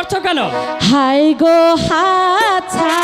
করছ কেন? হাই গো হাছা